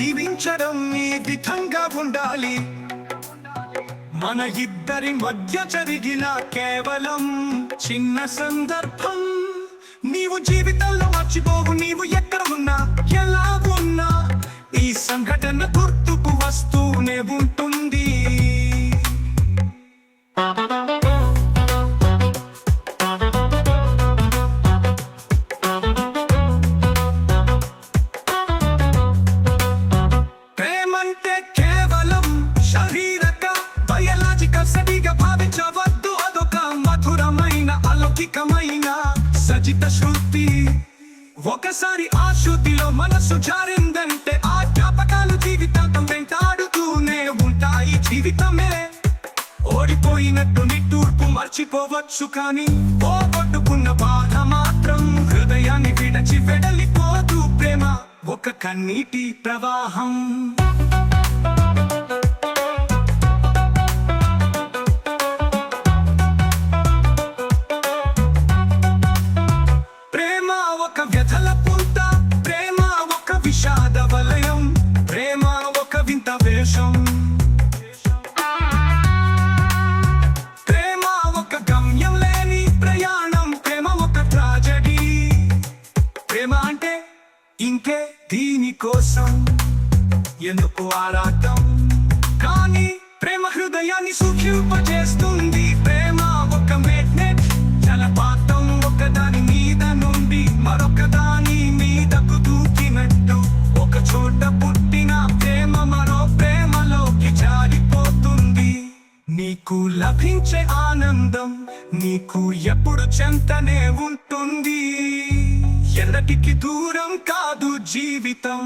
జీవించడం ఈ విధంగా ఉండాలి? మన ఇద్దరి మధ్య జరిగిన కేవలం చిన్న సందర్భం. నీవు జీవితంలో మర్చిపోవు నీవు ఎక్కడ ఉన్నా ఎలా ఉన్నా ఈ సంఘటన గుర్తుకు సజిత శృతి. ఒకసారి ఆ శృతిలో మనసు జారిందంటే ఆ జ్ఞాపకాలు జీవితాంతం వెంటాడుతూనే ఉంటాయి జీవితమే. ఓడిపోయినట్టు నిట్టూర్పు మర్చిపోవచ్చు కానీ పోగొట్టుకున్న బాధ మాత్రం హృదయాన్ని విడచి వెడలిపోతూ ప్రేమ ఒక కన్నీటి ప్రవాహం. ఇంకే దీనికోసం ఎందుకు ఆరాటం? కానీ ప్రేమ హృదయాన్ని సుఖింపజేస్తుంది ప్రేమ ఒక మెగ్నెట్ జలపాతం ఒక దాని మీద నుండి మరొక దాని మీదకు దూకినట్టు ఒక చోట పుట్టిన ప్రేమ మరో ప్రేమలోకి జారిపోతుంది. నీకు లభించే ఆనందం నీకు ఎప్పుడు చెంతనే ఉంటుంది. ఎన్నటికి దూరం కాదు జీవితం.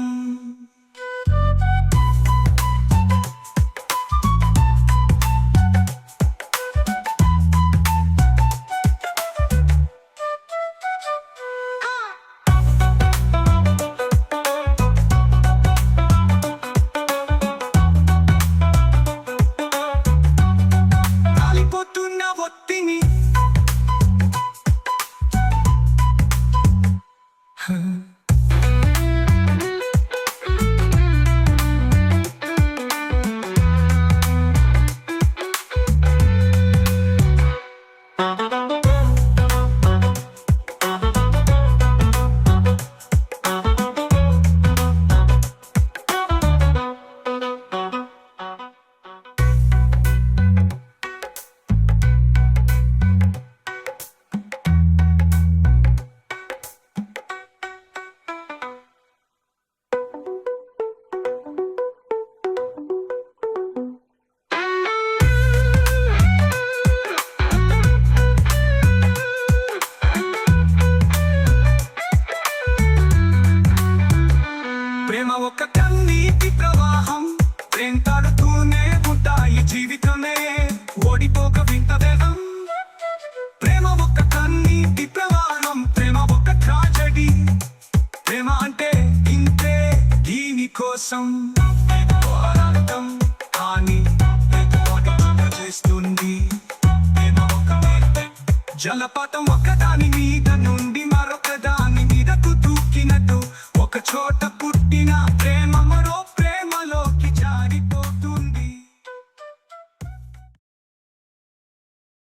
ప్రేమ ఒక కన్నీటి ప్రవాహం. ప్రేంతాడుతూనే ఉంటాయి జీవితమే. ఓడిపోక వింత వేదం ప్రేమ ఒక కన్నీటి ప్రవాహం. ప్రేమ ఒక ట్రాజడీ ప్రేమ అంటే ఇంతే దీని కోసం పోరాడటం కానీ చేస్తుంది. జలపాతం ఒకదాని మీద నుండి మరొక దాని మీదకు దూకినట్టు ఒక చోట Argentina,